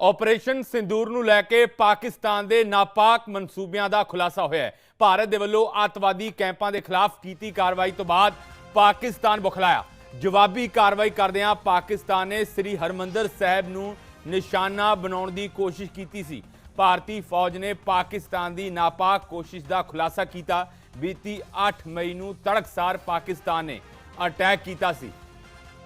Operation sindoor ਨੂੰ ਲੈ ਕੇ ਪਾਕਿਸਤਾਨ ਦੇ ਨਾਪਾਕ ਮਨਸੂਬਿਆਂ ਦਾ ਖੁਲਾਸਾ ਹੋਇਆ ਹੈ। ਭਾਰਤ ਦੇ ਵੱਲੋਂ ਅੱਤਵਾਦੀ ਕੈਂਪਾਂ ਦੇ ਖਿਲਾਫ ਕੀਤੀ ਕਾਰਵਾਈ ਤੋਂ ਬਾਅਦ ਪਾਕਿਸਤਾਨ ਬੁਖਲਾਇਆ। ਜਵਾਬੀ ਕਾਰਵਾਈ ਕਰਦਿਆਂ ਪਾਕਿਸਤਾਨ ਨੇ ਸ੍ਰੀ ਹਰਮੰਦਰ ਸਾਹਿਬ ਨੂੰ ਨਿਸ਼ਾਨਾ ਬਣਾਉਣ ਦੀ ਕੋਸ਼ਿਸ਼ ਕੀਤੀ ਸੀ। ਭਾਰਤੀ ਫੌਜ ਨੇ ਪਾਕਿਸਤਾਨ ਦੀ ਨਾਪਾਕ ਕੋਸ਼ਿਸ਼ ਦਾ ਖੁਲਾਸਾ ਕੀਤਾ। ਬੀਤੀ 8 ਮਈ ਨੂੰ ਤੜਕਸਾਰ ਪਾਕਿਸਤਾਨ ਨੇ ਅਟੈਕ ਕੀਤਾ ਸੀ।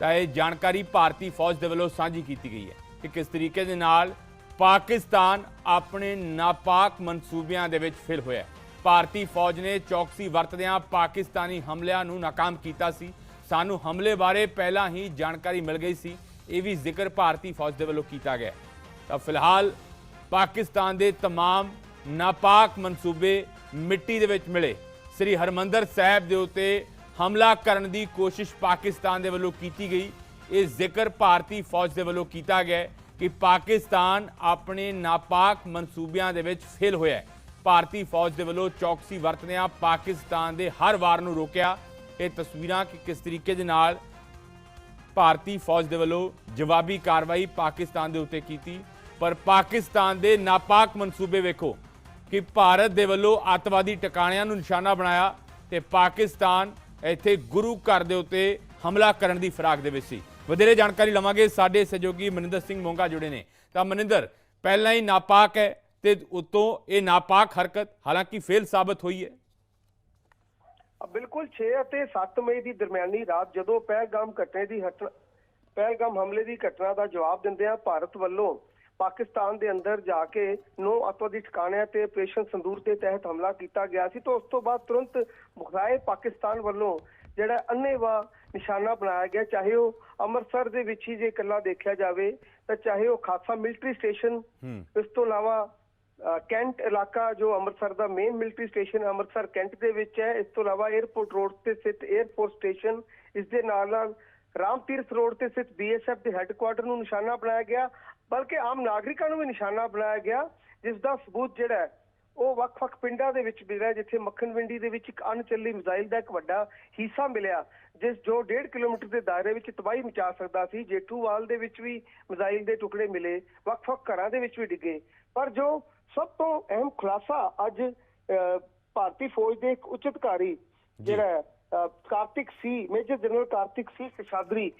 ਤਾਂ ਇਹ ਜਾਣਕਾਰੀ ਭਾਰਤੀ ਫੌਜ ਦੇ ਵੱਲੋਂ ਸਾਂਝੀ ਕੀਤੀ ਗਈ ਹੈ। ਕਿ ਕਿਸ ਤਰੀਕੇ ਦੇ ਨਾਲ ਪਾਕਿਸਤਾਨ ਆਪਣੇ ਨਾਪਾਕ ਮਨਸੂਬਿਆਂ ਦੇ ਵਿੱਚ ਫਿਲ ਹੋਇਆ ਹੈ। ਭਾਰਤੀ ਫੌਜ ਨੇ ਚੌਕਸੀ ਵਰਤਦਿਆਂ ਪਾਕਿਸਤਾਨੀ ਹਮਲਿਆਂ ਨੂੰ ਨਾਕਾਮ ਕੀਤਾ ਸੀ ਸਾਨੂੰ ਹਮਲੇ ਬਾਰੇ ਪਹਿਲਾਂ ਹੀ ਜਾਣਕਾਰੀ ਮਿਲ ਗਈ ਸੀ ਇਹ ਵੀ ਜ਼ਿਕਰ ਭਾਰਤੀ ਫੌਜ ਦੇ ਵੱਲੋਂ ਕੀਤਾ ਗਿਆ ਹੈ। ਤਾਂ ਫਿਲਹਾਲ ਪਾਕਿਸਤਾਨ ਦੇ तमाम ਨਾਪਾਕ ਮਨਸੂਬੇ ਮਿੱਟੀ ਦੇ ਵਿੱਚ ਮਿਲੇ ਸ੍ਰੀ ਹਰਮੰਦਰ ਸਾਹਿਬ ਦੇ ਉੱਤੇ ਹਮਲਾ ਕਰਨ ਦੀ ਕੋਸ਼ਿਸ਼ ਪਾਕਿਸਤਾਨ ਦੇ ਵੱਲੋਂ ਕੀਤੀ ਗਈ ਇਹ ਜ਼ਿਕਰ ਭਾਰਤੀ ਫੌਜ ਦੇ ਵੱਲੋਂ ਕੀਤਾ ਗਿਆ ਕਿ ਪਾਕਿਸਤਾਨ ਆਪਣੇ ਨਾਪਾਕ ਮਨਸੂਬਿਆਂ ਦੇ ਵਿੱਚ ਫੇਲ ਹੋਇਆ ਹੈ। ਭਾਰਤੀ ਫੌਜ ਦੇ ਵੱਲੋਂ ਚੌਕਸੀ ਵਰਤਦਿਆਂ ਪਾਕਿਸਤਾਨ ਦੇ ਹਰ ਵਾਰ ਨੂੰ ਰੋਕਿਆ। ਇਹ ਤਸਵੀਰਾਂ ਕਿ ਕਿਸ ਤਰੀਕੇ ਦੇ ਨਾਲ ਭਾਰਤੀ ਫੌਜ ਦੇ ਵੱਲੋਂ ਜਵਾਬੀ ਕਾਰਵਾਈ ਪਾਕਿਸਤਾਨ ਦੇ ਉੱਤੇ ਕੀਤੀ। ਪਰ ਪਾਕਿਸਤਾਨ ਦੇ ਨਾਪਾਕ ਮਨਸੂਬੇ ਵੇਖੋ ਕਿ ਭਾਰਤ ਦੇ ਵੱਲੋਂ ਅੱਤਵਾਦੀ ਟਿਕਾਣਿਆਂ ਨੂੰ ਨਿਸ਼ਾਨਾ ਬਣਾਇਆ ਤੇ ਪਾਕਿਸਤਾਨ ਇੱਥੇ ਗੁਰੂ ਘਰ ਦੇ ਉੱਤੇ ਹਮਲਾ ਕਰਨ ਦੀ ਫਰਾਕ ਦੇ ਵਿੱਚ ਸੀ। ਵਧੇਰੇ ਜਾਣਕਾਰੀ ਲਵਾਂਗੇ। ਸਾਡੇ ਸਹਿਯੋਗੀ ਮਨਿੰਦਰ ਸਿੰਘ ਮੋਂਗਾ ਜੁੜੇ ਨੇ। ਤਾਂ ਮਨਿੰਦਰ, ਪਹਿਲਾਂ ਹੀ ਨਾਪਾਕ ਹੈ ਤੇ ਉਤੋਂ ਇਹ ਨਾਪਾਕ ਹਰਕਤ ਹਾਲਾਂਕਿ ਫੇਲ ਸਾਬਤ ਹੋਈ ਹੈ। ਬਿਲਕੁਲ 6 ਅਤੇ 7 ਮਈ ਦੀ ਦਰਮਿਆਨੀ ਰਾਤ ਜਦੋਂ ਪਹਿਲਗਾਮ ਘਟਨੇ ਦੀ ਪਹਿਲਗਾਮ ਹਮਲੇ ਦੀ ਘਟਨਾ ਦਾ ਜਵਾਬ ਦਿੰਦਿਆਂ ਭਾਰਤ ਵੱਲੋਂ ਪਾਕਿਸਤਾਨ ਦੇ ਅੰਦਰ ਜਾ ਕੇ ਨੌ ਅੱਤਵਾਦੀ ਠਿਕਾਣਿਆਂ ਤੇ ਆਪਰੇਸ਼ਨ ਸੰਦੂਰ ਦੇ ਤਹਿਤ ਹਮਲਾ ਕੀਤਾ ਗਿਆ ਸੀ। ਤਾਂ ਉਸ ਤੋਂ ਬਾਅਦ ਤੁਰੰਤ ਮੁਖਰਾਏ ਪਾਕਿਸਤਾਨ ਵੱਲੋਂ ਜਿਹੜਾ ਅੰਨੇਵਾ ਨਿਸ਼ਾਨਾ ਬਣਾਇਆ ਗਿਆ। ਚਾਹੇ ਉਹ ਅੰਮ੍ਰਿਤਸਰ ਦੇ ਵਿੱਚ ਹੀ ਜੇ ਇਕੱਲਾ ਦੇਖਿਆ ਜਾਵੇ ਤਾਂ ਚਾਹੇ ਉਹ ਖਾਸਾ ਮਿਲਟਰੀ ਸਟੇਸ਼ਨ ਇਸ ਤੋਂ ਇਲਾਵਾ ਕੈਂਟ ਇਲਾਕਾ ਜੋ ਅੰਮ੍ਰਿਤਸਰ ਦਾ main military station Amritsar cantt ਦੇ ਵਿੱਚ ਹੈ ਇਸ ਤੋਂ ਇਲਾਵਾ 에ਅਰਪੋਰਟ ਰੋਡ ਤੇ ਸਥਿਤ 에ਅਰਫੋਰਸ ਸਟੇਸ਼ਨ ਇਸ ਦੇ ਨਾਲ ਨਾਲ ਰਾਮ ਤੀਰਥ ਰੋਡ ਤੇ ਸਥਿਤ ਬੀਐਸਐਫ ਦੇ ਹੈੱਡਕੁਆਟਰ ਨੂੰ ਨਿਸ਼ਾਨਾ ਬਣਾਇਆ ਗਿਆ ਬਲਕਿ ਆਮ ਨਾਗਰਿਕਾਂ ਨੂੰ ਵੀ ਨਿਸ਼ਾਨਾ ਬਣਾਇਆ ਗਿਆ ਜਿਸ ਦਾ ਸਬੂਤ ਜਿਹੜਾ ਹੈ ਉਹ ਵੱਖ-ਵੱਖ ਪਿੰਡਾਂ ਦੇ ਵਿੱਚ ਮਿਲਿਆ ਜਿੱਥੇ ਮੱਖਣ ਵਿੰਡੀ ਦੇ ਵਿੱਚ ਇੱਕ ਅਣਚੱਲੀ ਮਿਜ਼ਾਈਲ ਦਾ ਇੱਕ ਵੱਡਾ ਹਿੱਸਾ ਮਿਲਿਆ ਜਿਸ ਜੋ 1.5 ਕਿਲੋਮੀਟਰ ਦੇ ਦਾਇਰੇ ਵਿੱਚ ਤਬਾਹੀ ਮਚਾ ਸਕਦਾ ਸੀ ਜੇਠੂਵਾਲ ਦੇ ਵਿੱਚ ਵੀ ਮਿਜ਼ਾਈਲ ਦੇ ਟੁਕੜੇ ਮਿਲੇ ਵੱਖ-ਵੱਖ ਘਰਾਂ ਦੇ ਵਿੱਚ ਵੀ ਡਿੱਗੇ। ਪਰ ਜੋ ਸਭ ਤੋਂ ਅਹਿਮ ਖੁਲਾਸਾ ਅੱਜ ਭਾਰਤੀ ਫੌਜ ਦੇ ਇੱਕ ਉੱਚ ਅਧਿਕਾਰੀ ਜਿਹੜਾ ਕਾਰਤਿਕ ਸੀ major general Kartik C Seshadri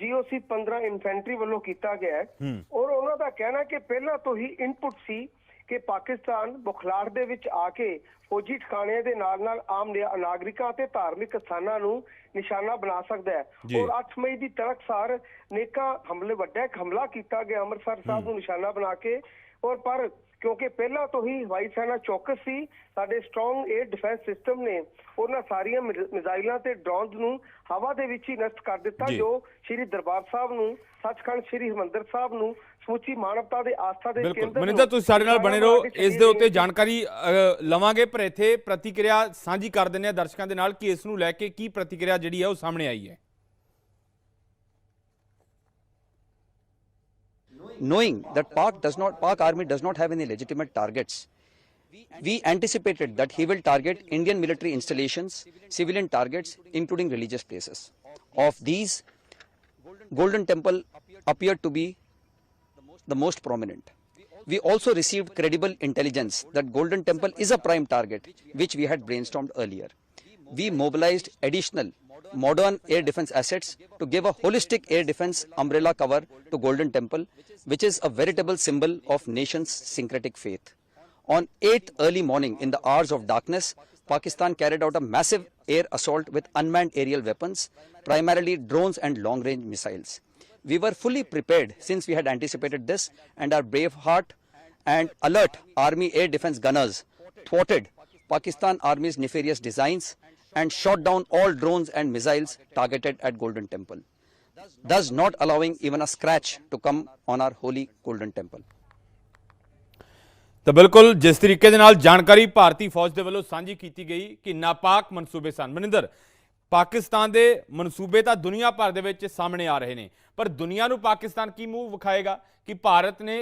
GOC 15 infantry ਵੱਲੋਂ ਕੀਤਾ ਗਿਆ ਹੂੰ। ਔਰ ਉਹਨਾਂ ਦਾ ਕਹਿਣਾ ਕਿ ਪਹਿਲਾਂ ਤੋਂ ਹੀ ਇਨਪੁਟ ਸੀ ਕਿ ਪਾਕਿਸਤਾਨ ਬੁਖਲਾੜ ਦੇ ਵਿੱਚ ਆ ਕੇ ਫੌਜੀ ਠਿਕਾਣਿਆਂ ਦੇ ਨਾਲ ਨਾਲ ਆਮ ਨਾਗਰਿਕਾਂ ਅਤੇ ਧਾਰਮਿਕ ਸਥਾਨਾਂ ਨੂੰ ਨਿਸ਼ਾਨਾ ਬਣਾ ਸਕਦਾ। ਹੈ। ਔਰ 8 ਮਈ ਦੀ ਤੜਕਸਾਰ ਨੇਕਾ ਹਮਲੇ ਵੱਡਾ ਹਮਲਾ ਕੀਤਾ ਗਿਆ ਅੰਮ੍ਰਿਤਸਰ ਸਾਹਿਬ ਨੂੰ ਨਿਸ਼ਾਨਾ ਬਣਾ ਕੇ। ਔਰ ਪਰ ਕਿਉਂਕਿ ਪਹਿਲਾਂ ਤੋਂ ਹੀ ਹਵਾਈ ਸੈਨਾ ਚੌਕਸ ਸੀ ਸਾਡੇ ਸਟਰੋਂਗ 에ਅਰ ਡਿਫੈਂਸ ਸਿਸਟਮ ਨੇ ਉਹਨਾਂ ਸਾਰੀਆਂ ਮਿਜ਼- ਮਿਜ਼ਾਈਲਾਂ ਤੇ ਡਰੋਨਸ ਨੂੰ ਹਵਾ ਦੇ ਵਿੱਚ ਹੀ ਨਸ਼ਟ ਕਰ ਦਿੱਤਾ ਜੀ। ਸ਼੍ਰੀ ਦਰਬਾਰ ਸਾਹਿਬ ਨੂੰ ਸੱਚਖੰਡ ਸ਼੍ਰੀ ਹਰਿਮੰਦਰ ਸਾਹਿਬ ਨੂੰ ਸਮੁੱਚੀ ਮਾਨਵਤਾ ਦੇ ਆਸਥਾ ਦੇ ਬਿਲਕੁਲ। ਕੇਂਦਰ ਮਨਿੰਦਰ ਤੁਸੀਂ ਸਾਡੇ ਨਾਲ ਬਣੇ ਰਹੋ। ਇਸ ਦੇ ਉੱਤੇ ਜਾਣਕਾਰੀ ਲਵਾਂਗੇ ਪਰ ਇੱਥੇ ਪ੍ਰਤੀਕਿਰਿਆ ਸਾਂਝੀ ਕਰ ਦਿੰਦੇ ਆ ਦਰਸ਼ਕਾਂ ਦੇ ਨਾਲ ਕਿ ਇਸ ਨੂੰ ਲੈ ਕੇ ਕੀ ਪ੍ਰਤੀਕਿਰਿਆ ਜਿਹੜੀ ਹੈ ਉਹ ਸਾਹਮਣੇ ਆਈ ਹੈ। Knowing that Pak does not Pak army does not have any legitimate targets. We anticipated that he will target Indian military installations, civilian targets, including religious places. Of these, Golden Temple appeared to be the most prominent. We also received credible intelligence that Golden Temple is a prime target, which we had brainstormed earlier. We mobilized additional modern air defense assets to give a holistic air defense umbrella cover to Golden Temple, which is a veritable symbol of nation's syncretic faith. On 8th early morning in the hours of darkness, Pakistan carried out a massive air assault with unmanned aerial weapons, primarily drones and long range missiles. We were fully prepared since we had anticipated this, and our brave heart and alert Army air defense gunners thwarted Pakistan Army's nefarious designs and shot down all drones and missiles targeted at Golden Temple, thus not allowing even a scratch to come on our holy Golden Temple. ਤਾਂ ਬਿਲਕੁਲ ਜਿਸ ਤਰੀਕੇ ਦੇ ਨਾਲ ਜਾਣਕਾਰੀ ਭਾਰਤੀ ਫੌਜ ਦੇ ਵੱਲੋਂ ਸਾਂਝੀ ਕੀਤੀ ਗਈ ਕਿ ਨਾਪਾਕ ਮਨਸੂਬੇ ਸਨ ਮਨਿੰਦਰ ਪਾਕਿਸਤਾਨ ਦੇ ਮਨਸੂਬੇ ਤਾਂ ਦੁਨੀਆ ਭਰ ਦੇ ਵਿੱਚ ਸਾਹਮਣੇ ਆ ਰਹੇ ਨੇ ਪਰ ਦੁਨੀਆ ਨੂੰ ਪਾਕਿਸਤਾਨ ਕੀ ਮੂੰਹ ਵਿਖਾਏਗਾ ਕਿ ਭਾਰਤ ਨੇ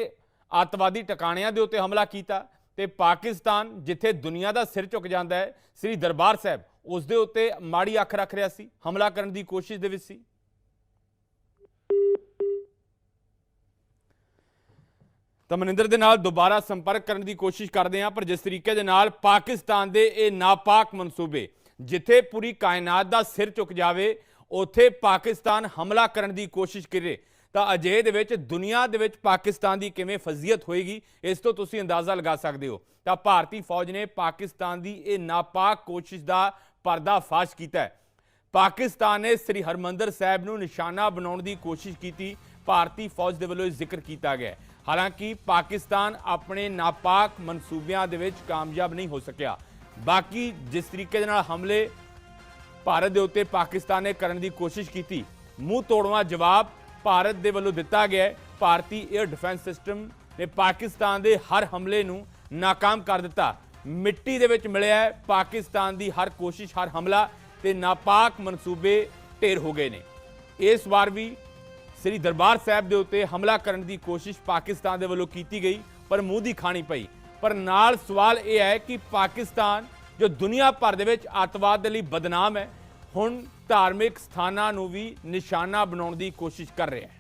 ਅੱਤਵਾਦੀ ਟਿਕਾਣਿਆਂ ਦੇ ਉੱਤੇ ਹਮਲਾ ਕੀਤਾ ਤੇ ਪਾਕਿਸਤਾਨ ਜਿੱਥੇ ਦੁਨੀਆ ਦਾ ਸਿਰ ਝੁਕ ਜਾਂਦਾ ਹੈ ਸ੍ਰੀ ਦਰਬਾਰ ਸਾਹਿਬ ਉਸ ਦੇ ਉੱਤੇ ਮਾੜੀ ਅੱਖ ਰੱਖ ਰਿਹਾ ਸੀ, ਹਮਲਾ ਕਰਨ ਦੀ ਕੋਸ਼ਿਸ਼ ਦੇ ਵਿੱਚ ਸੀ। ਤਾਂ ਮਨਿੰਦਰ ਦੇ ਨਾਲ ਦੁਬਾਰਾ ਸੰਪਰਕ ਕਰਨ ਦੀ ਕੋਸ਼ਿਸ਼ ਕਰਦੇ ਹਾਂ, ਪਰ ਜਿਸ ਤਰੀਕੇ ਦੇ ਨਾਲ ਪਾਕਿਸਤਾਨ ਦੇ ਇਹ ਨਾਪਾਕ ਮਨਸੂਬੇ, ਜਿੱਥੇ ਪੂਰੀ ਕਾਇਨਾਤ ਦਾ ਸਿਰ ਝੁਕ ਜਾਵੇ, ਉੱਥੇ ਪਾਕਿਸਤਾਨ ਹਮਲਾ ਕਰਨ ਦੀ ਕੋਸ਼ਿਸ਼ ਕਰੇ, ਤਾਂ ਅਜੇ ਦੇ ਵਿੱਚ, ਦੁਨੀਆ ਦੇ ਵਿੱਚ ਪਾਕਿਸਤਾਨ ਦੀ ਕਿਵੇਂ ਫਜ਼ੀਅਤ ਹੋਏਗੀ, ਇਸ ਤੋਂ ਤੁਸੀਂ ਅੰਦਾਜ਼ਾ ਲਗਾ ਸਕਦੇ ਹੋ। ਤਾਂ ਭਾਰਤੀ ਫੌਜ ਨੇ ਪਾਕਿਸਤਾਨ ਦੀ ਇਹ ਨਾਪਾਕ ਕੋਸ਼ਿਸ਼ ਦਾ ਪਰਦਾਫਾਸ਼ ਕੀਤਾ ਹੈ। ਪਾਕਿਸਤਾਨ ਨੇ ਸ੍ਰੀ ਹਰਮੰਦਰ ਸਾਹਿਬ ਨੂੰ ਨਿਸ਼ਾਨਾ ਬਣਾਉਣ ਦੀ ਕੋਸ਼ਿਸ਼ ਕੀਤੀ। ਭਾਰਤੀ ਫੌਜ ਦੇ ਵੱਲੋਂ ਜ਼ਿਕਰ ਕੀਤਾ ਗਿਆ ਹਾਲਾਂਕਿ ਪਾਕਿਸਤਾਨ ਆਪਣੇ ਨਾਪਾਕ ਮਨਸੂਬਿਆਂ ਦੇ ਵਿੱਚ ਕਾਮਯਾਬ ਨਹੀਂ ਹੋ ਸਕਿਆ। ਬਾਕੀ ਜਿਸ ਤਰੀਕੇ ਦੇ ਨਾਲ ਹਮਲੇ ਭਾਰਤ ਦੇ ਉੱਤੇ ਪਾਕਿਸਤਾਨ ਨੇ ਕਰਨ ਦੀ ਕੋਸ਼ਿਸ਼ ਕੀਤੀ, ਮੂੰਹ ਤੋੜਵਾ ਜਵਾਬ ਭਾਰਤ ਦੇ ਵੱਲੋਂ ਦਿੱਤਾ ਗਿਆ ਭਾਰਤੀ 에ਅਰ ਡਿਫੈਂਸ ਸਿਸਟਮ ਨੇ ਪਾਕਿਸਤਾਨ ਦੇ ਹਰ ਹਮਲੇ ਨੂੰ ਨਾਕਾਮ ਕਰ ਦਿੱਤਾ। ਮਿੱਟੀ ਦੇ ਵਿੱਚ ਮਿਲਿਆ ਹੈ। ਪਾਕਿਸਤਾਨ ਦੀ ਹਰ ਕੋਸ਼ਿਸ਼, ਹਰ ਹਮਲਾ ਤੇ ਨਾਪਾਕ ਮਨਸੂਬੇ ਢੇਰ ਹੋ ਗਏ ਨੇ। ਇਸ ਵਾਰ ਵੀ ਸ੍ਰੀ ਦਰਬਾਰ ਸਾਹਿਬ ਦੇ ਉੱਤੇ ਹਮਲਾ ਕਰਨ ਦੀ ਕੋਸ਼ਿਸ਼ ਪਾਕਿਸਤਾਨ ਦੇ ਵੱਲੋਂ ਕੀਤੀ ਗਈ, ਪਰ ਮੂੰਹ ਦੀ ਖਾਣੀ ਪਈ। ਪਰ ਨਾਲ ਸਵਾਲ ਇਹ ਹੈ ਕਿ ਪਾਕਿਸਤਾਨ, ਜੋ ਦੁਨੀਆ ਭਰ ਦੇ ਵਿੱਚ ਅੱਤਵਾਦ ਦੇ ਲਈ ਬਦਨਾਮ ਹੈ, ਹੁਣ ਧਾਰਮਿਕ ਸਥਾਨਾਂ ਨੂੰ ਵੀ ਨਿਸ਼ਾਨਾ ਬਣਾਉਣ ਦੀ ਕੋਸ਼ਿਸ਼ ਕਰ ਰਿਹਾ ਹੈ।